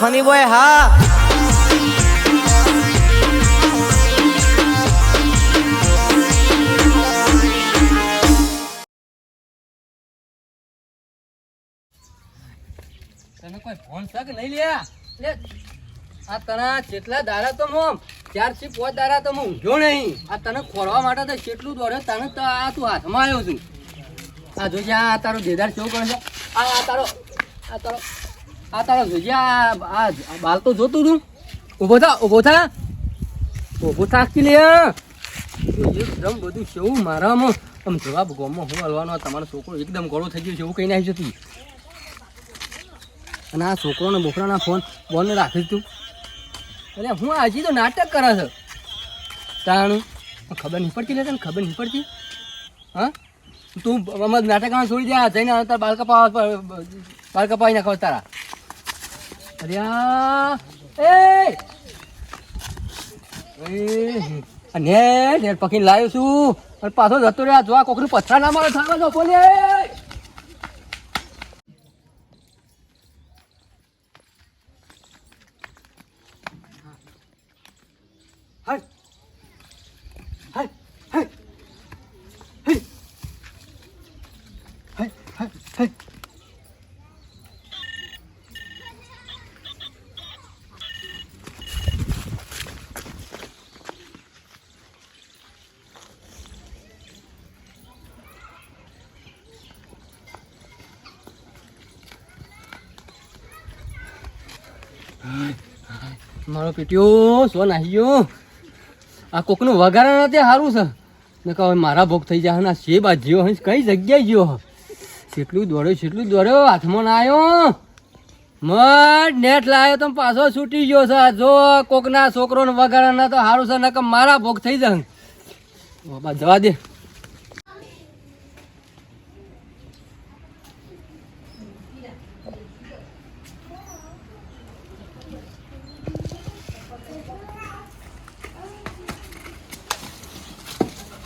Funny boy હા. તને કોઈ ફોન છે કે લ્યા લે. આ તને જેટલા દારા તો મોમ ચારથી દારા તો હું ઊંઘ્યો નહીં. આ તને ખોરવા માટે તો કેટલું દોડે તને તો આ તું હાથમાં આવ્યો છું. આ જોજે, આ તારો દેદાર કેવું કરે છે? આ તારો આ તારો આ તારો જોયા આ બાલ તો જોતું તું. ઊભો થા ઊભો થા. ઊભો થાકી લે. એકદમ બધું શું મારામાં. આમ જવાબ ગોમમાં હું હલવાનો તમારો છોકરો એકદમ ગળો થઈ ગયો છે, એવું કહીને આવી જતી. અને આ છોકરોને બોકરાના ફોન બોલને રાખી તું. અરે હું હજી તો નાટક કરે છે. તાણું. ખબર નહીં પડતી લે તને, ખબર નહીં પડતી. હા? તું આમાં નાટકમાં છોડી દે જઈને તારા બાલ કપાવા બાલ નાખો તારા. અરે એ આ નેટ નેટ લાવ્યો છું. અને પાછો જતો રહ્યા જો આ કોકનું પથરા ના મારે થાવા દો બોલે હાય. મારો પીટ્યો સો નાહી ગયો આ કોકનું વઘારા નથી સારું છે. ને કહો મારા ભોગ થઈ જાય ને, આ શેબ આ જીવો હંસ કઈ જગ્યાએ ગયો કેટલું દોડ્યો કેટલું દોડ્યો, હાથમાં ના આવ્યો. મત નેટ લાવ્યો તો પાછો છૂટી ગયો છે. જો કોકના છોકરોને વઘારા ના તો સારું છે ને મારા ભોગ થઈ જાય બાબા, જવા દે.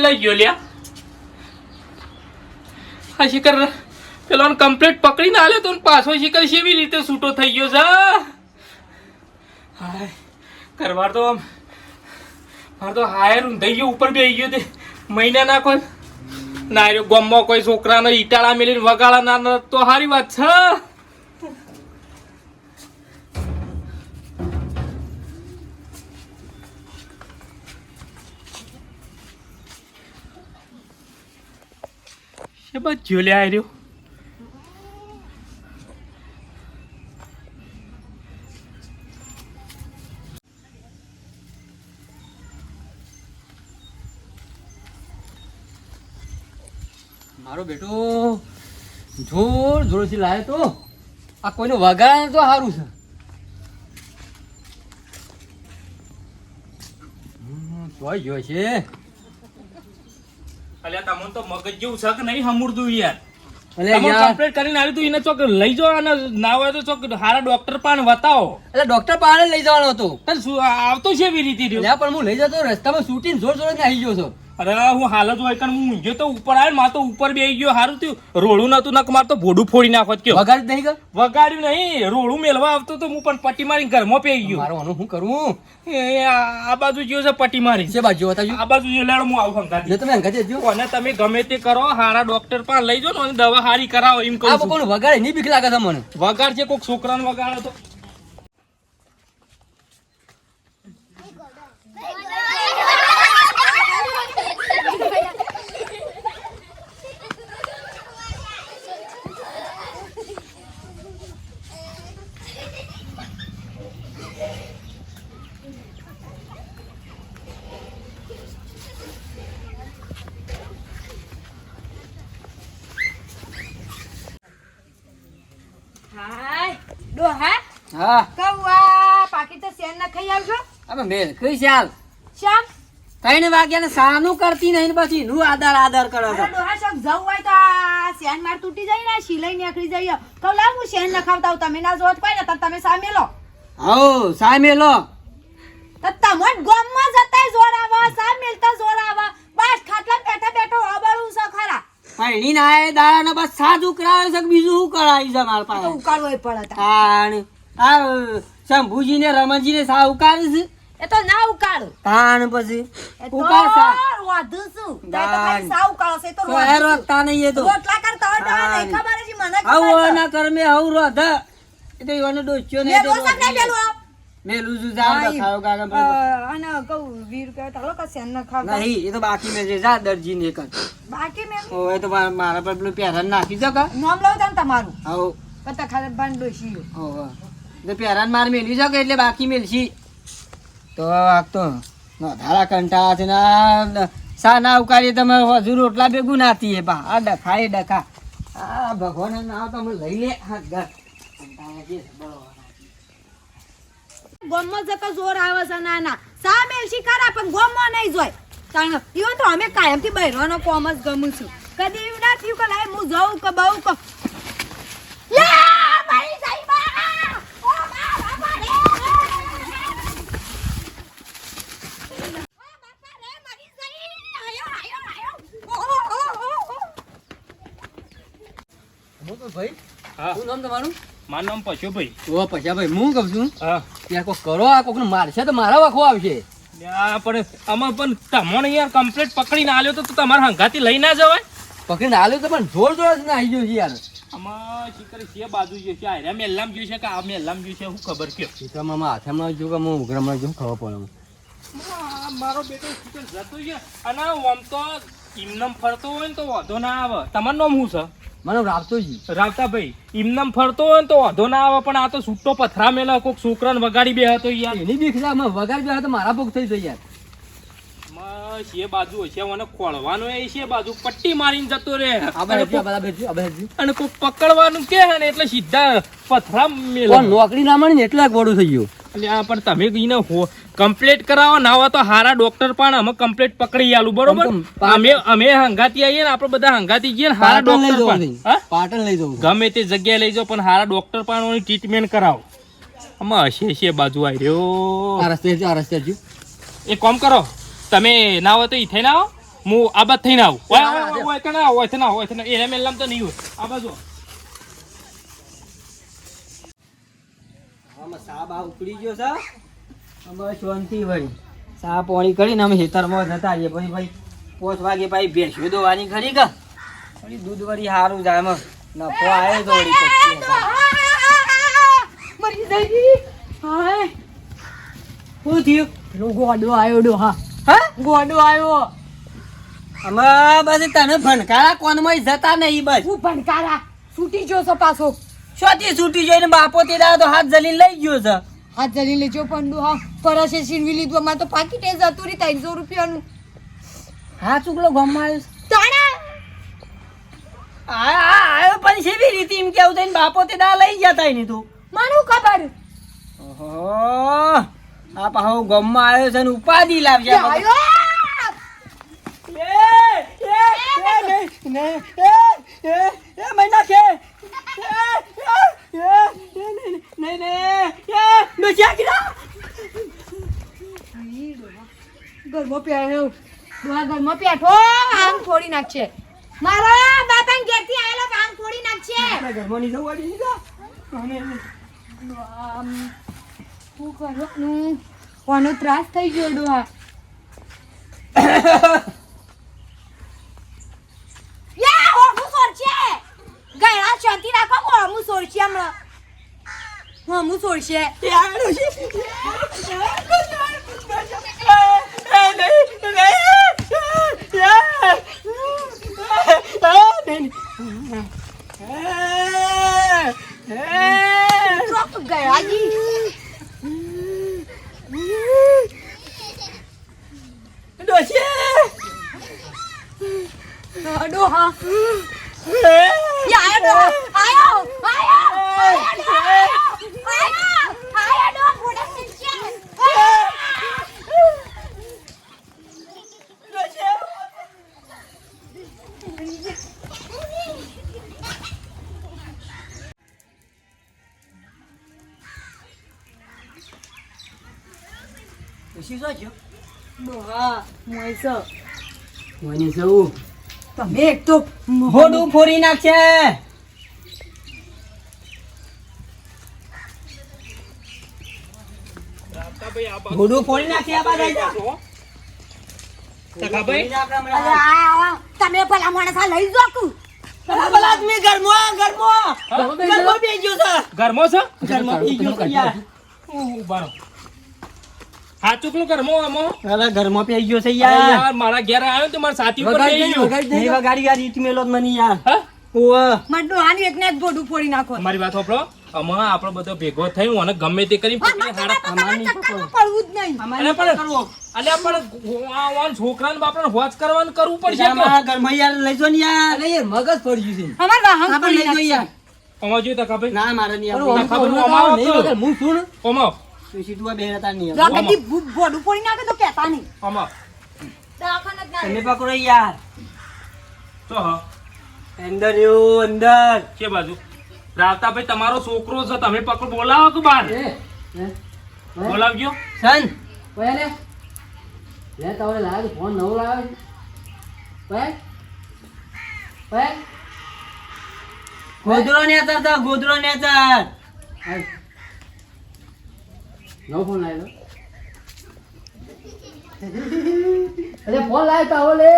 કેટલા ગયો આ શિખર પેલો કમ્પ્લીટ પકડીને આલ્યો તો પાછો શિખર કેવી રીતે છૂટો થઈ ગયો છે હાય કરવાર તો આમ, મારે તો હાયર ઊંધાઈ ગયો, ઉપર બે ગયો તે. મહિના ના કોઈ, ના રહ્યો ગામમાં કોઈ છોકરાને ઈટાળા મેલીને વગાડા ના તો સારી વાત છે શેબા જ્યો લે આર્યો મારો બેટો, જોર જોરથી લાવ્યો તો. આ કોઈનો વગાડે તો સારું છે. તોય છે. અલ્યા તમને તો મગજ જેવું છે કે નહીં હમુરદું યાર. કમ્પ્લીટ કરીને આવ્યું તું એને ચોક લઈ જાઓ અને ના હોય તો ચોક. હારા ડોક્ટર પાન બતાવો એટલે ડોક્ટર પાસે લઈ જવાનો હતો. આવતો છે એવી રીતે પણ હું લઈ જતો રસ્તામાં શૂટિંગ જોર જોર આવી ગયો છું. અરે હું હાલ જ હોય કારણ હું ઊંઘ્યો તો ઉપર આવ્યો ને મારે તો ઉપર બેસી ગયો સારું થયું. રોડું નતું નક મારે તો ભોડું ફોડી નાખો કે વગાડી નહીં વગાડ્યું નહીં રોડું મેળવા આવતો તો હું પણ પટ્ટી મારી ઘરમાં પેઈ ગયો. મારો આનું શું કરું? એ આ આ બાજુ ગયો છે પટ્ટી મારી છે બાજુ હતા આ બાજુ જે લેડ હું આવું સંગાતી તમે અંગાતે જો અને તમે ગમે તે કરો હારા ડોક્ટર પાસે લઈ જાઓ ને અને દવા હારી કરાવો એમ આ કહું કોણ વગાડે નહીં બીક લાગે છે મને વગાડ છે કોઈક છોકરાને વગાડે તો હાય ડોહા હા. આ પાકી તો શેર ના ખાઈ આવજો. હવે મેલ કઈ ચાલ શ્યામ ત્રણ વાગ્યા ને સાનું કરતી નહીં પછી નું આદર આદર કરે અરે ડોહા શોખ જવું હોય તો આ શેન માર તૂટી જાય ને સિલાઈ નીકળી જાય કહું લાવ હું શેન ન તમે ના જોત કોઈ ને તમે સામે લો. હો સામે લો. તો તમને ગોમમાં જતાય જોર આવા સામે મિલતા જોર આવા. બસ ખાટલા બેઠા બેઠો અબળું છે ખરા. પૈણી ના આય દાડા બસ સાદું કરાવે છે બીજું શું કરાવી છે મારા પાસે? ઉકાળવો પડે તાણ. આ શંભુજી ને રમણજી ને સા ઉકાળી છે એ તો ના ઉકાળો તાણ પછી ઉકાળ સા વાધું છું તો. ખાલી સાવ ઉકાળો છે તો તો? રોકતા નહીં એ તો રોટલા કરતા હોય તો નહીં ખબર છે મને આવું. ના કર્મે આવું રોધ એ તો એવાનો ડોચ્યો ને મેં રોટલા નહીં પેલું. મેલું છું જાવ હા, તો ખાવ પેલું. અને કહું વીર કે તારો કે શેન ન ખાવ નહીં એ તો બાકી મેં જા દરજી ને કર બાકી મેં ઓય તો મારા પર પેલું પહેરાન નાખી દો કા નામ લઉં તને તમારું આવો કતા ખાલી બાન ડોશી ઓહો તો પહેરાન માર મેલી શકો એટલે બાકી મેલશી તો વાગતો ધારા કંટા છે ના સા ના ઉકારી તમે હજુ રોટલા ભેગું નાતી એ પા આ ડખા એ ડખા. આ ભગવાન નાવ તમે લઈ લે. ગોમમાં જતો જોર આવે છે ના ના સામે ખરા, પણ ગોમો નહીં જોય. કારણ ઈવન તો અમે કાયમથી બહેરોનો કોમ જ ગમું છું. કદી ના થયું કે લાય, હું જઉં કે બહુ કે યા, મારી સાઈબા! ઓ, બા, બાપા રે! ઓ, બાપા રે, મારી સાઈ! આયો, આયો, આયો! ઓ, ઓ, ઓ, ઓ, ઓ! હું તો ભાઈ હા શું નામ તમારું? મારું નામ પશુભાઈ. ઓ પછા ભાઈ હું કહું છું હા. ત્યાં કોક કરો આ કોકને મારશે તો મારા વાખો આવશે. પણ આમાં પણ તમને યાર કમ્પ્લીટ પકડીને આલ્યો તો તમારા હંગાથી લઈ ના જવાય? પકડીને હાલ્યો તો પણ જોર જોર જ આવી ગયો છે યાર. આમાં શિકાર છે બાજુ જે છે આયરા મેલ્લામ છે કે આ મેલ્લામ જ્યું છે શું ખબર કયો? સીતામાં હાથમાં જો કે હું જો ખબર પડે મારો બેટો શિકાર જતો છે. અને આમ તો ઇમનમ ફરતો હોય ને તો વાંધો ના આવે. તમારું નામ શું છે? મને રાવતોજી. રાવતાભાઈ ઇમનમ ફરતો હોય તો વાંધો ના આવે પણ આ તો છૂટો પથરા મેલા કોક છોકરાને વગાડી બે હતો યાર. એની બી ખરા વગાડ બે તો મારા ભોગ થઈ જાય યાર. એ બાજુ હશે મને ખોળવાનો એ છે બાજુ પટ્ટી મારીને જતો રે અને કોઈ પકડવાનું કે ને એટલે સીધા પથરા મેલા. નોકરી ના મળી ને એટલે ગોળું થઈ ગયું. પણ તમે એને કમ્પ્લીટ કરાવો ના હોય તો હારા ડોક્ટર પણ અમે કમ્પ્લીટ પકડી આલું બરોબર અમે અમે હંગાતી આવીએ ને આપણે બધા હંગાતી જઈએ ને હારા ડોક્ટર પણ પાટણ લઈ જવું ગમે તે જગ્યાએ લઈ જાઓ પણ હારા ડોક્ટર પણ ટ્રીટમેન્ટ કરાવો આમાં હશે હશે બાજુ આવી રહ્યો આ રસ્તે આ રસ્તે. એક કામ કરો તમે ના હોય તો એ થઈને આવો હું આ બાદ થઈને આવું હોય હોય ઓય, હા, ઓય, ઓય, થઈને આવો, ઓય, થઈને આવો, ઓય, થઈને આવો. એને મેં તો નહીં હોય આ બાજુ આમાં સા બા ઉપડી ગયો છે. અમે શાંતિ વળી સા પોણી કરીને અમે ખેતરમાં જતા પછી ભાઈ પોચ વાગે ભાઈ ભેંસો દોવાની ખરી કે? વળી દૂધ વળી સારું જાય. એમાં નફો આવે તો વળી પચીસ મરી જઈ હાય. શું થયું? પેલો ગોડો આવ્યો ડોહા હા. ગોડો આવ્યો. અમે બસ તને ભણકારા કોનમાં જતા નહીં બસ. હું ભણકારા? છૂટી જો છો પાછો. શોથી છૂટી જોઈને બાપો તે દાડો તો હાથ જલીને લઈ ગયો છે હાથ જલી લેજો પંડુ હા પરસે છીનવી લીધું અમારે તો પાકીટ એ જતું રહી ત્રણસો રૂપિયાનું હા ચૂકલો ગમમાં આવ્યો તાણા આ આ આયો પણ સેવી રીતે એમ કેવું થઈને બાપો તે દા લઈ જતા નહીં તું માનું ખબર ઓહો આ પાહો ગમમાં આવ્યો છે ને ઉપાધિ લાવશે કે આયો ઘરમાં પહેર્યો ડોહા ઘરમાં પેઠો આમ ફોડી નાખશે મારા બાપા ઘેરથી આવેલો આમ ફોડી નાખશે કોનો ત્રાસ થઈ ગયો ડોહા હોમું સોરશે હમણાં હોમું સોરશે ચોક ગયડાજી ડોહા યા આયો ડોહા આયો આયો આયો ડોહા, આયો આયો પછી શું થયું? ડોહા મોય છે. મને સૌ તમે એક તો હોડું ફોડી નાખશે. હોડું ફોડી નાખશે આપણે તમે પેલા માણસા આ લઈ જો તું અલા, પેલા આદમી ઘરમાં ઘરમાં. ઘરમાં બેસી ગયો છે ઘરમાં છે? ઘરમાં બેસી ગયો છે યાર. ઉહ, હા ચૂકલું ઘરમાં આમાં? અલા, ઘરમાં બેસી ગયો છે યાર. યાર મારા ઘેર આવ્યો તો મારા સાથી ઉપર વગાડી ગયો. નહીં વગાડી યાર, ઈટ મેલો મને યાર. હા? એકને એક ગોડું ફોડી નાખો. મારી વાત સાંભળો. આમાં આપણો બધો ભેગો થયું અને ગમે તે કરી પકડી હારા અમારની પડવું જ નહીં. અમારે પણ- કરવો. અલ્યા પણ આ છોકરાને બાપરાને હોજ કરવાનું કરવું પડશે અમારા ઘરમાં યાર લઈ જો ને યાર. મગજ પડી ગયું અમાર વાહન આપણે લઈ જો નાખશે. યાર. અમાર જોયું ટકાભાઈ ના મારે નહીં છે ખબર હું નહીં હું છું ને ઓમો તું બે નહીં. જો આવડતું. આ બધી ભૂ- ગોડું ફોડી નાખે તો કહેતા નહીં. ઓમો. દવાખાને જ ના તમે પકડો યાર. તો હા. અંદર એવું અંદર. કે બાજુ? રાવતાભાઈ તમારો છોકરો છે તમે પકડ બોલાવો કે બાર બોલાવજો. સન. ઓય લે. લે તાવડે લાવ ફોન નવો લાવે ઓય. ઓય. ગોદરો ને હતા તા, ગોદરો ને હતા આય નવો ફોન લાવ્યો. અરે ફોન લાવ તાવો લે.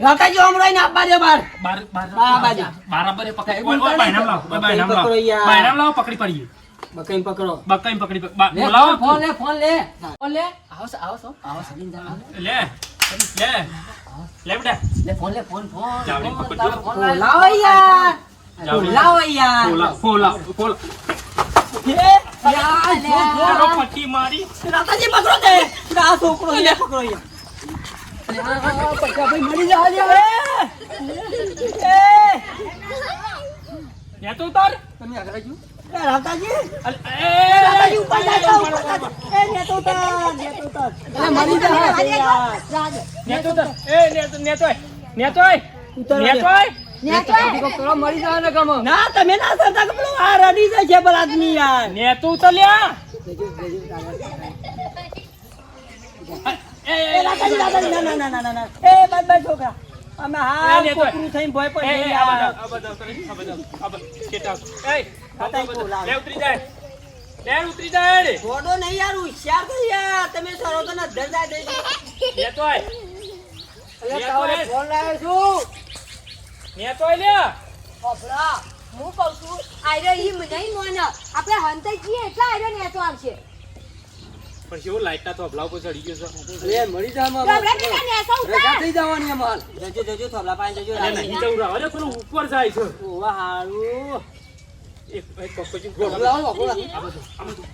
રાકાજી હમણાં ને આપવા દે બાર. બાર બાર બાર બાજુ. બરાબર પકડી. ઓય, ઓય, બાયનામ લાવ બાયનામ લાવ. બાયનામ લાવો, પકડી પડીએ. બકાઈ પકડો. બકાઈ પકડી બોલાવો. ફોન લે ફોન લે. ફોન લે. આવો આવો આવો છો, લઈને લે લે લે. બેટા. લે ફોન લે ફોન ફોન જાવડી પકડજો. તારો ફોન લાવ. લાવો યાર. જાવડી. યાર. ફોલા ફોલા ફોલા યાર, જો, જો. પટ્ટી મારી. રાકાજી પકડો તે. આ છોકરો લે પકડો યાર. પટ્ટા ભાઈ મળી જા લે. એ, એ, તો ઉતાર તમે આગળ રાકાજી અલ- એ, રાકાજી ઉપર જાતા, ઉપર. એ, ને ઉતાર, ને ઉતાર. અરે મળી જા. ને તમે ના આ રડી જાય છે પેલા આદમી તો લ્યા. એ, રાકાજી ના ના ના ના ના ના એ છોકરા અમે હા ને તો- કોકરું થઈને ભય એ, એ, આ બધા, આ બધા આ બધા, આ બધા. શેઠ એ, આ બધા. લે, ઉતરી જાય. લે, ઉતરી જાય રે. છોડો નહીં યાર હોશિયાર થઈ યાર તમે સરો તો ના ધર જાય દેજો ને તોય. અરે ને તાવડે ફોન લાવ્યો છું ને તોય લ્યા. હોભળો. હું કહું છું આયરો ઈ નહીં મોને આપણે હંતાઈ છીએ એટલા આયરો નેતો આવશે પણ કેવો લાઈટના તો થોભલા ઉપર ચડી ગયો છે. અરે મળી જા નેસો રજા થઈ જવાની અમાર. જજો જજો થોભલા પાસે જજો. અરે નહીં જવું રાવ. અરે પેલું ઉપર જાય છે. ઓવા હારું. એક એક કપચી બોલાવો, બોલાવો. આ બધું, આ બધું.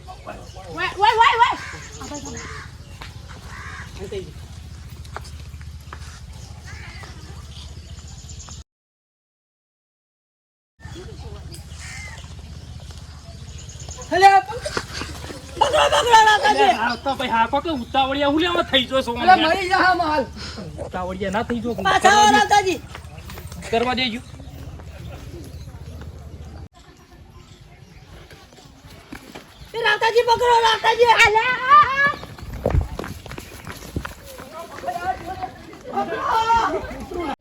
વાય, વાય, વાય, વાય. અરે હા ભાઈ હા કે ઉતાવળિયા હું લેવા થઈ જો અરે મળી જા માલ. ઉતાવળિયા ના થઈ જો પાછા આવો રાતાજી કરવા દેજો. એ રાતાજી પકડો રાતાજી અલા! રામદાસજી!